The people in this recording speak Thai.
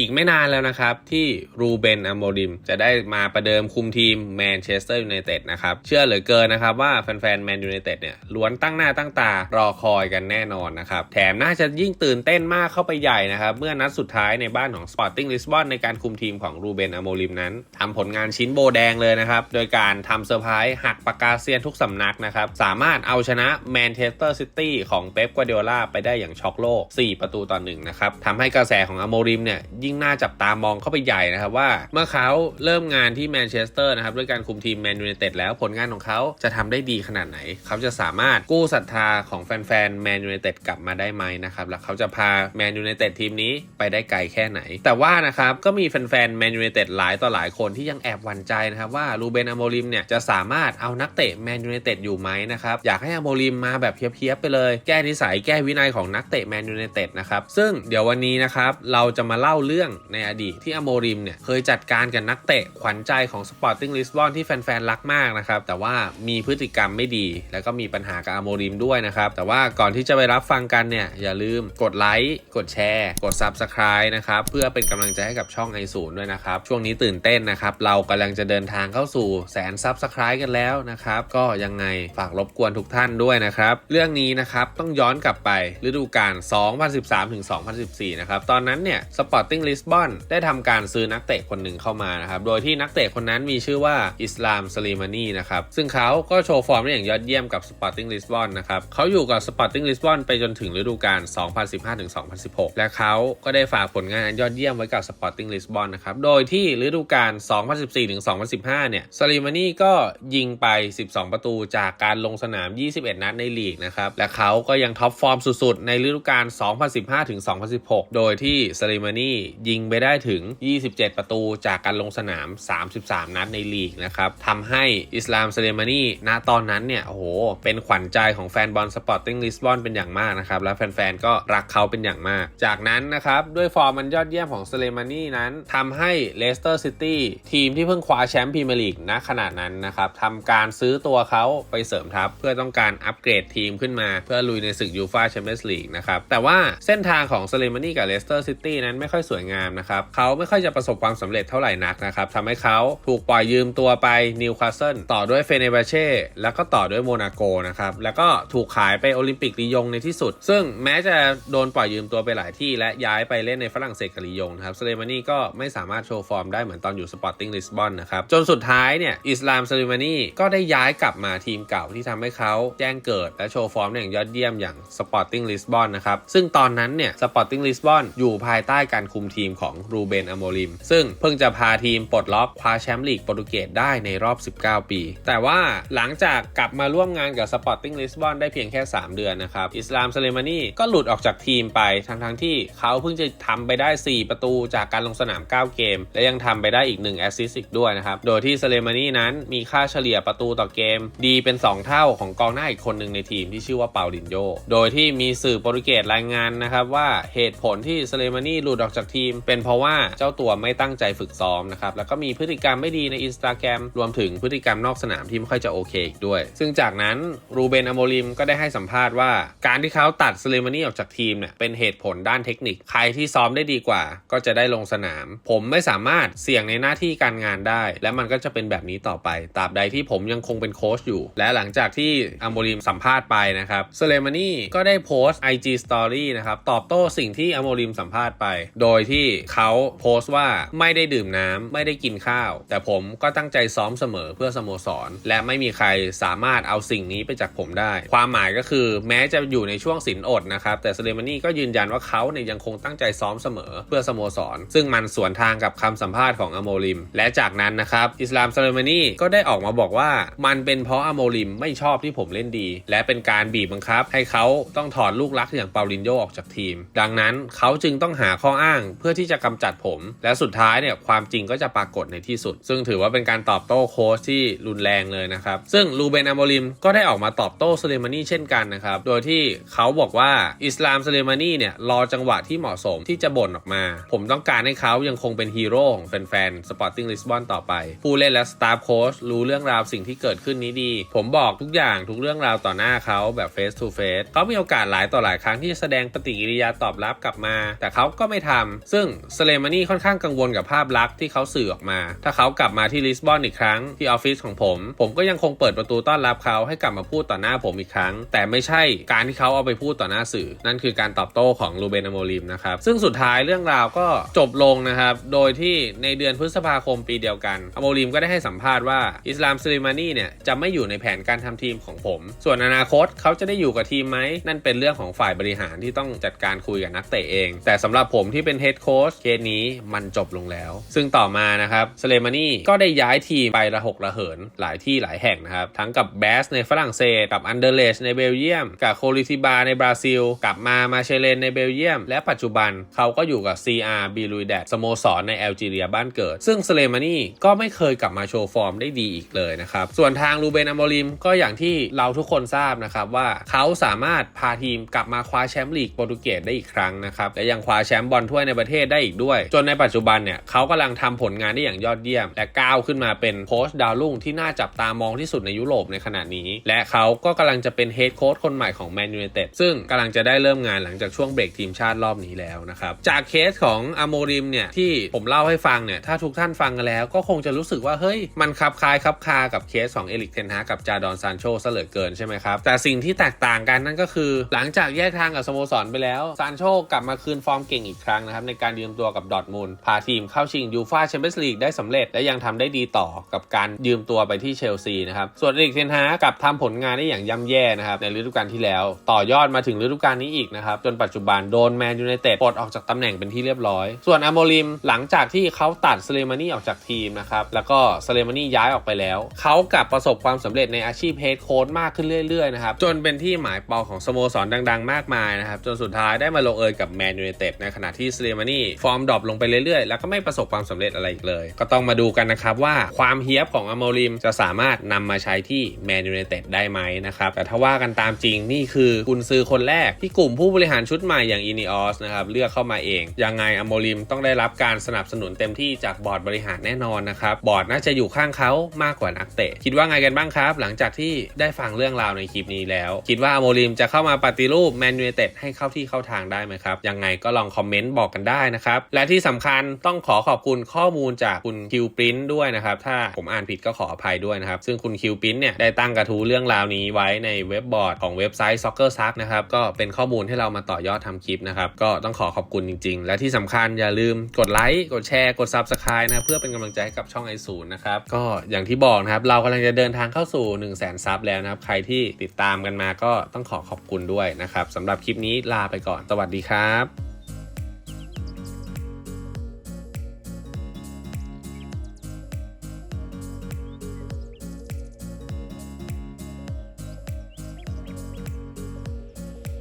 อีกไม่นานแล้วนะครับ ที่รูเบนอโมริมจะได้มาประเดิมคุมทีมแมนเชสเตอร์ยูไนเต็ดนะครับ เชื่อเหลือเกินนะครับว่าแฟนๆแมนยูไนเต็ดเนี่ยล้วนตั้งหน้าตั้งตารอคอยกันแน่นอนนะครับ แถมน่าจะยิ่งตื่นเต้นมากเข้าไปใหญ่นะครับ เมื่อนัดสุดท้ายในบ้านของ Sporting Lisbon ในการคุมทีมของรูเบนอโมริมนั้นทำผลงานชิ้นโบแดงเลยนะครับ โดยการทำเซอร์ไพรส์หักปากกาเซียนทุกสำนักนะครับสามารถเอาชนะแมนเชสเตอร์ซิตี้ของเป๊ปกัวเดโอลาไปได้อย่างช็อกโลก 4 ประตูต่อหนึ่งนะครับทำให้กระแสของอโมริมเนี่ยยิ่งน่าจับตามองเข้าไปใหญ่นะครับว่าเมื่อเขาเริ่มงานที่แมนเชสเตอร์นะครับด้วยการคุมทีมแมนยูไนเต็ดแล้วผลงานของเขาจะทำได้ดีขนาดไหน เขาจะสามารถกู้ศรัทธาของแฟนๆแมนยูไนเต็ดกลับมาได้ไหมนะครับแล้วเขาจะพาแมนยูไนเต็ดทีมนี้ไปได้ไกลแค่ไหน แต่ว่านะครับก็มีแฟนๆแมนยูไนเต็ดหลายต่อหลายคนที่ยังแอบหวั่นใจนะครับว่ารูเบนอโมริมเนี่ยจะสามารถเอานักเตะแมนยูไนเต็ดอยู่ไหมนะครับอยากให้อโมริมมาแบบเพียบๆไปเลย แก้นิสัยแก้วินัยของนักเตะแมนยูไนเต็ดนะครับซึ่งเดี๋ยววันนี้นะครับเราจะมาเล่าเรื่องในอดีตที่อโมริมเนี่ยเคยจัดการกับนักเตะขวัญใจของสปอร์ติ้งลิสบอนที่แฟนๆรักมากนะครับ แต่ว่ามีพฤติกรรมไม่ดี แล้วก็มีปัญหากับอโมริมด้วยนะครับ แต่ว่าก่อนที่จะไปรับฟังกันเนี่ย อย่าลืมกดไลค์กดแชร์ กด Subscribe นะครับ เพื่อเป็นกำลังใจให้กับช่องไอศูนย์ด้วยนะครับ ช่วงนี้ตื่นเต้นนะครับ เรากำลังจะเดินทางเข้าสู่แสน Subscribe กันแล้วนะครับก็ยังไงฝากรบกวนทุกท่านด้วยนะครับเรื่องนี้นะครับต้องย้อนกลับไปฤดูกาล2013-2014นะครับตอนนั้นเนี่ย Sporting Lisbon ได้ทำการซื้อนักเตะคนหนึ่งเข้ามานะครับ โดยที่นักเตะคนนั้นมีชื่อว่าอิสลามสลีมานีนะครับ ซึ่งเขาก็โชว์ฟอร์มได้อย่างยอดเยี่ยมกับ Sporting Lisbon นะครับเขาอยู่กับ Sporting Lisbon ไปจนถึงฤดูกาล 2015ถึง2016 และเขาก็ได้ฝากผลงานอันยอดเยี่ยมไว้กับ Sporting Lisbon นะครับ โดยที่ฤดูกาล 2014ถึง2015 เนี่ยสลีมานีก็ยิงไป 12 ประตูจากการลงสนาม 21 นัดในลีกนะครับ และเขาก็ยังท็อปฟอร์มสุดๆ ในฤดูกาล 2015-2016 โดยที่สลีมานียิงไปได้ถึง 27 ประตูจากการลงสนาม 33 นัดในลีกนะครับทำให้อิสลามสลีมานีณตอนนั้นเนี่ยโอ้โห เป็นขวัญใจของแฟนบอลสปอร์ติ้งลิสบอนเป็นอย่างมากนะครับ และแฟนๆ ก็รักเขาเป็นอย่างมาก จากนั้นนะครับ ด้วยฟอร์มมันยอดเยี่ยมของสเลมานีนั้นทำให้เลสเตอร์ซิตี้ทีมที่เพิ่งคว้าแชมป์พรีเมียร์ลีกณขณะนั้นนะครับทำการซื้อตัวเขาไปเสริมทัพเพื่อต้องการอัปเกรดทีมขึ้นมาเพื่อลุยในศึกยูฟาแชมเปี้ยนส์ลีกนะครับแต่ว่าเส้นทางของสเลมานีกับเลสเตอร์ซิตี้นั้นไม่ค่อยสวยงามนะครับเขาไม่ค่อยจะประสบความสำเร็จเท่าไหร่นักนะครับทำให้เขาถูกปล่อยยืมตัวไปนิวคาสเซิลต่อด้วยเฟเนเบเช่แล้วก็ต่อด้วยโมนาโกนะครับแล้วก็ถูกขายไปโอลิมปิกลียงในที่สุด ซึ่งแม้จะโดนปล่อยยืมตัวไปหลายที่ และย้ายไปเล่นในฝรั่งเศสกับลียงนะครับสเลมานี่ก็ไม่สามารถโชว์ฟอร์มได้เหมือนตอนอยู่สปอร์ติ้งลิสบอนนะครับจนสุดท้ายเนี่ยอิสลามสเลมานี่ก็ได้ย้ายกลับมาทีมเก่าที่ทำให้เขาแจ้งเกิดและโชว์ฟอร์มได้อย่างยอดเยี่ยมอย่างสปอร์ติ้งลิสบอนนะครับซึ่งตอนนั้นเนี่ยสปอร์ติ้งลิสบอนอยู่ภายใต้การคุมทีมของรูเบนอโมริม ซึ่งเพิ่งจะพาทีมปลดล็อกคว้าแชมป์ลีกโปรตุเกสได้ในรอบ 19 ปี แต่ว่าหลังจากกลับมาร่วมงานกับสปอร์ติ้งลิสบอนได้เพียงแค่ 3 เดือนนะครับ อิสลามสเลมานีก็หลุดออกจากทีมไปทั้งทั้งๆที่เขาเพิ่งจะทำไปได้ 4 ประตูจากการลงสนาม 9 เกม และยังทำไปได้อีก1แอสซิสต์อีกด้วยนะครับ โดยที่สเลมานีนั้นมีค่าเฉลี่ยประตูต่อเกม ดีเป็น 2 เท่าของกองหน้าอีกคนหนึ่งในทีมที่ชื่อว่าเปาลินโย โดยที่มีสื่อโปรตุเกสรายงานนะครับว่าเหตุผลที่สเลมานีหลุดออกจากทีม เป็นเพราะว่าเจ้าตัวไม่ตั้งใจฝึกซ้อมนะครับแล้วก็มีพฤติกรรมไม่ดีในอินสตาแกรมรวมถึงพฤติกรรมนอกสนามที่ไม่ค่อยจะโอเคอีกด้วย ซึ่งจากนั้นรูเบนอโมริมก็ได้ให้สัมภาษณ์ว่า การที่เขาตัดสเลมานีออกจากทีมเนี่ยเป็นเหตุผลด้านเทคนิค ใครที่ซ้อมได้ดีกว่า ก็จะได้ลงสนาม ผมไม่สามารถเสี่ยงในหน้าที่การงานได้ และมันก็จะเป็นแบบนี้ต่อไปตราบใดที่ผมยังคงเป็นโค้ชอยู่ และหลังจากที่อโมริมสัมภาษณ์ไปนะครับสเลมานีก็ได้โพสต์ IG Story นะครับตอบโต้สิ่งที่อโมริมสัมภาษณ์ไป โดยที่เขาโพสต์ว่าไม่ได้ดื่มน้ำไม่ได้กินข้าว แต่ผมก็ตั้งใจซ้อมเสมอเพื่อสโมสร และไม่มีใครสามารถเอาสิ่งนี้ไปจากผมได้ ความหมายก็คือแม้จะอยู่ในช่วงสินอดนะครับ แต่สเลมานี่ก็ยืนยันว่าเขาเนี่ยยังคงตั้งใจซ้อมเสมอเพื่อสโมสร ซึ่งมันสวนทางกับคำสัมภาษณ์ของอโมริม และจากนั้นนะครับอิสลามสเลมานี่ก็ได้ออกมาบอกว่ามันเป็นเพราะอโมริมไม่ชอบที่ผมเล่นดี และเป็นการบีบบังคับ ให้เขาต้องถอดลูกรักอย่างเปาลินโยออกจากทีม ดังนั้นเขาจึงต้องหาข้ออ้างเพื่อที่จะกำจัดผม และสุดท้ายเนี่ยความจริงก็จะปรากฏในที่สุด ซึ่งถือว่าเป็นการตอบโต้โค้ชที่รุนแรงเลยนะครับซึ่งลูเบนอโมริมก็ได้ออกมาตอบโต้สเลมานีเช่นกันนะครับโดยที่เขาบอกว่าอิสลามสเลมานีเนี่ยรอจังหวะที่เหมาะสมที่จะบ่นออกมา ผมต้องการให้เขายังคงเป็นฮีโร่ของแฟนๆสปอร์ติ้งลิสบอนต่อไป ผู้เล่นและสตาฟโค้ชรู้เรื่องราวสิ่งที่เกิดขึ้นนี้ดี ผมบอกทุกอย่างทุกเรื่องราวต่อหน้าเขาแบบเฟสทูเฟสเขามีโอกาสหลายต่อหลายครั้งที่จะแสดงปฏิกิริยาตอบรับกลับมา แต่เขาก็ไม่ทำซึ่งสเลมานี่ค่อนข้างกังวลกับภาพลักษณ์ที่เขาสื่อออกมา ถ้าเขากลับมาที่ลิสบอนอีกครั้งที่ออฟฟิศของผม ผมก็ยังคงเปิดประตูต้อนรับเขาให้กลับมาพูดต่อหน้าผมอีกครั้ง แต่ไม่ใช่การที่เขาเอาไปพูดต่อหน้าสื่อ นั่นคือการตอบโต้ของลูเบนอโมลิมนะครับ ซึ่งสุดท้ายเรื่องราวก็จบลงนะครับ โดยที่ในเดือนพฤษภาคมปีเดียวกันอโมลิมก็ได้ให้สัมภาษณ์ว่าอิสลามสลิมานี่เนี่ยจะไม่อยู่ในแผนการทำทีมของผม ส่วนอนาคตเขาจะได้อยู่กับทีมไหมนั่นเป็นเรื่องของฝ่ายบริหารที่ต้องจัดการคุยกับนักเตะเอง แต่สำหรับผมที่เป็นเฮดโค้ชเคสนี้มันจบลงแล้ว ซึ่งต่อมานะครับสเลมานี่ก็ได้ย้ายทีมไประหกระเหินหลายที่หลายแห่งนะครับ ทั้งกับแบสในฝรั่งเศส กับอันเดอร์เลชในเบลเยียม กับโคลิทิบาในบราซิล กลับมามาเชเลนในเบลเยียม และปัจจุบันเขาก็อยู่กับ CR บีลุยแดดสโมสรในแอลจีเรียบ้านเกิด ซึ่งสเลมานี่ก็ไม่เคยกลับมาโชว์ฟอร์มได้ดีอีกเลยนะครับ ส่วนทางรูเบนอมโมลิมก็อย่างที่เราทุกคนทราบนะครับว่าเขาสามารถพาทีมกลับมาคว้าแชมป์ลีกโปรตุเกสได้อีกครั้งนะครับและยังคว้าแชมป์บอลถ้วยในประเทศได้อีกด้วย จนในปัจจุบันเนี่ยเขากำลังทำผลงานได้อย่างยอดเยี่ยม และก้าวขึ้นมาเป็นโค้ชดาวรุ่งที่น่าจับตามองที่สุดในยุโรปในขณะนี้ และเขาก็กำลังจะเป็นเฮดโค้ชคนใหม่ของแมนยูไนเต็ดซึ่งกำลังจะได้เริ่มงานหลังจากช่วงเบรกทีมชาติรอบนี้แล้วนะครับจากเคสของอโมริมเนี่ยที่ผมเล่าให้ฟังเนี่ยถ้าทุกท่านฟังกันแล้วก็คงจะรู้สึกว่าเฮ้ยมันคลับคลายคลับคากับเคสของเอลิกเทนฮากับจาดอนซานโชซะเหลือเกินใช่ไหมครับแต่สิ่งที่แตกต่างกันนั่นก็คือ หลังจากแยกทางกับสโมสรไปแล้วซานโชกลับมาคืนฟอร์มเก่งอีกครั้งนะครับในการยืมตัวกับดอทมุนด์พาทีมเข้าชิงยูฟ่าแชมเปี้ยนส์ลีกได้สำเร็จและยังทำได้ดีต่อกับการยืมตัวไปที่เชลซีนะครับส่วนอริกเทนฮากับทำผลงานได้อย่างย่ำแย่นะครับในฤดูกาลที่แล้ว ต่อยอดมาถึงฤดูกาลนี้อีกนะครับจนปัจจุบันโดนแมนยูไนเต็ดปลดออกจากตำแหน่งเป็นที่เรียบร้อย ส่วนอโมลิมหลังจากที่เขาตัดสเลมานี่ออกจากทีมนะครับแล้วก็สเลมานี่ย้ายออกไปแล้ว เขากลับประสบความสำเร็จในอาชีพเฮดโค้ชมากขึ้นเรื่อยๆนะครับจนเป็นที่หมายปองของสโมสรดัง ๆ มากมายนะครับจนสุดท้ายได้มาลงเอยกับแมนยูไนเต็ดในขณะที่สเลมานี่ฟอร์มดรอปลงไปเรื่อยๆ แล้วก็ไม่ประสบความสำเร็จอะไรอีกเลย ก็ต้องมาดูกันนะครับว่าความเฮียบของอโมลิมจะสามารถนำมาใช้ที่แมนยูไนเต็ดได้ไหมนะครับแต่ถ้าว่ากันตามจริงนี่คือกุนซือคนแรกที่กลุ่มผู้บริหารชุดใหม่อย่างอินิออสนะครับเลือกเข้ามาเอง ยังไงอโมลิมต้องได้รับการสนับสนุนเต็มที่จากบอร์ดบริหารแน่นอนนะครับบอร์ดน่าจะอยู่ข้างเขามากกว่านักเตะ คิดว่าไงกันบ้างครับ หลังจากที่ได้ฟังเรื่องราวในคลิปนี้แล้ว คิดว่าอโมลิมจะเข้ามาปฏิรูปแมนยูไนเต็ดให้เข้าที่เข้าทางได้ไหมครับยังไงก็ลองคอมเมนต์บอกกันได้นะครับ และที่สำคัญต้องขอขอบคุณข้อมูลจากคุณคิวปรินด้วยนะครับ ถ้าผมอ่านผิดก็ขออภัยด้วยนะครับ ซึ่งคุณคิวปรินเนี่ยได้ตั้งกระทู้เรื่องราวนี้ไว้ในเว็บบอร์ดของเว็บไซต์ Soccer s u c k นะครับ ก็เป็นข้อมูลให้เรามาต่อยอดทำคลิปนะครับ ก็ต้องขอขอบคุณจริง ๆ และที่สำคัญอย่าลืมกดไลค์ กดแชร์ กด Subscribe นะเพื่อเป็นกำลังใจให้กับช่องไอศูนย์นะครับ ก็อย่างที่บอกนะครับ เรากำลังจะเดินทางเข้าสู่ 1 0 0 0 0แสนซับแล้วนะครับ ใครที่ติดตามกันมาก็ต้องขอขอบคุณด้วยนะครับสำหรับคลิปนี้ลาไปก่อน สวัสดีครับ